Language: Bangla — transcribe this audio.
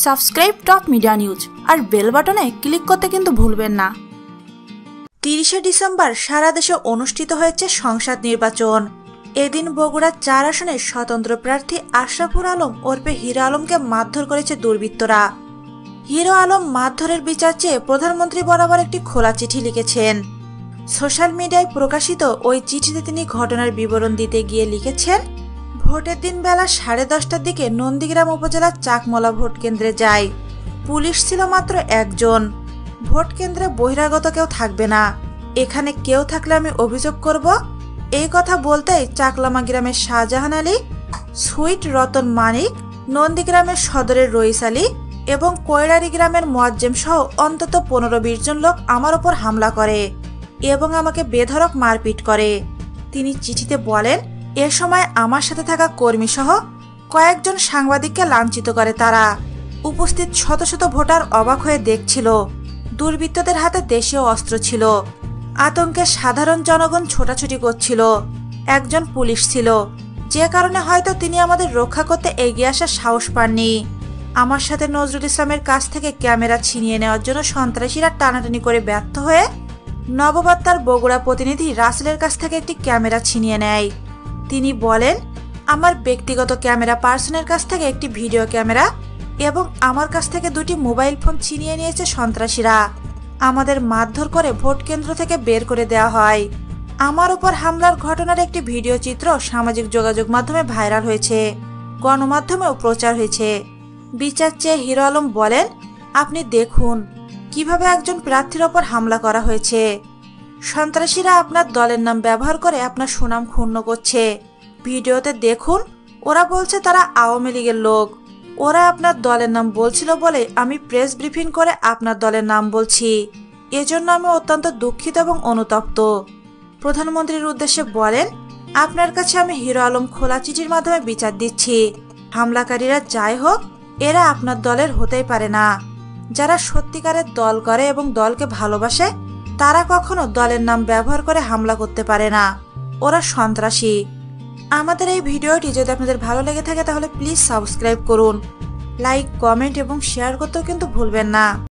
সাবস্ক্রাইব টপ মিডিয়া নিউজ আর বেল বাটনে ক্লিক করতে কিন্তু ভুলবেন না। তিরিশে ডিসেম্বর সারা দেশে অনুষ্ঠিত হয়েছে সংসদ নির্বাচন। এদিন বগুড়ার চার আসনের স্বতন্ত্র প্রার্থী আশরাফুল আলম ওরফে হিরো আলমকে মারধর করেছে দুর্বৃত্তরা। হিরো আলম মারধরের বিচার চেয়ে প্রধানমন্ত্রী বরাবর একটি খোলা চিঠি লিখেছেন। সোশ্যাল মিডিয়ায় প্রকাশিত ওই চিঠিতে তিনি ঘটনার বিবরণ দিতে গিয়ে লিখেছেন ভোটের দিন বেলা সাড়ে দশটার দিকে নন্দীগ্রাম উপজেলার চাকমলা ভোট কেন্দ্রে যাই পুলিশ ছিল মাত্র একজন। ভোট কেন্দ্রে বহিরাগত কেউ থাকবে না। এখানে কেউ থাকলে আমি অভিযোগ করব? এই কথা বলতেই চাকলামা গ্রামের শাহজাহান আলী, সুইট রতন মানিক, নন্দীগ্রামের সদরের রইস আলী এবং কৈরারি গ্রামের মোয়াজ্জেম সহ অন্তত পনেরো বিশ জন লোক আমার ওপর হামলা করে এবং আমাকে বেধড়ক মারপিট করে। তিনি চিঠিতে বলেন এ সময় আমার সাথে থাকা কর্মী সহ কয়েকজন সাংবাদিককে লাঞ্ছিত করে তারা। উপস্থিত শত শত ভোটার অবাক হয়ে দেখছিল, দুর্বৃত্তদের হাতে দেশীয় অস্ত্র ছিল, আতঙ্কে সাধারণ জনগণ ছোটাছুটি করছিল, একজন পুলিশ ছিল, যে কারণে হয়তো তিনি আমাদের রক্ষা করতে এগিয়ে আসার সাহস পাননি। আমার সাথে নজরুল ইসলামের কাছ থেকে ক্যামেরা ছিনিয়ে নেওয়ার জন্য সন্ত্রাসীরা টানাটানি করে ব্যর্থ হয়ে নববার্তার বগুড়া প্রতিনিধি রাসেলের কাছ থেকে একটি ক্যামেরা ছিনিয়ে নেয়। তিনি বলেন, আমার ব্যক্তিগত ক্যামেরা পার্সনের কাছ থেকে একটি ভিডিও ক্যামেরা এবং আমার কাছ থেকে দুটি মোবাইল ফোন ছিনিয়ে নিয়েছে সন্ত্রাসীরা। আমাদের মারধর করে ভোট কেন্দ্র থেকে বের করে দেওয়া হয়। আমার উপর হামলার ঘটনার একটি ভিডিও চিত্র সামাজিক যোগাযোগ মাধ্যমে ভাইরাল হয়েছে, গণমাধ্যমেও প্রচার হয়েছে। বিচার চেয়ে হিরো আলম বলেন, আপনি দেখুন, কীভাবে একজন প্রার্থীর ওপর হামলা করা হয়েছে। সন্ত্রাসীরা আপনার দলের নাম ব্যবহার করে আপনার সুনাম ক্ষুণ্ণ করছে। ভিডিওতে দেখুন, ওরা বলছে তারা আওয়ামী লীগের লোক। ওরা আপনার দলের নাম বলছিল বলে আমি প্রেস ব্রিফিং করে আপনার দলের নাম বলছি। এজন্য আমি অত্যন্ত দুঃখিত এবং অনুতপ্ত। প্রধানমন্ত্রীর উদ্দেশ্যে বলেন, আপনার কাছে আমি হিরো আলম খোলা চিঠির মাধ্যমে বিচার দিচ্ছি। হামলাকারীরা যাই হোক, এরা আপনার দলের হতেই পারে না। যারা সত্যিকারের দল করে এবং দলকে ভালোবাসে তারা কখনো দলের নাম ব্যবহার করে হামলা করতে পারে না। ওরা সন্ত্রাসী। আমাদের এই ভিডিওটি যদি আপনাদের ভালো লেগে থাকে তাহলে প্লিজ সাবস্ক্রাইব করুন। লাইক, কমেন্ট এবং শেয়ার করতেও কিন্তু ভুলবেন না।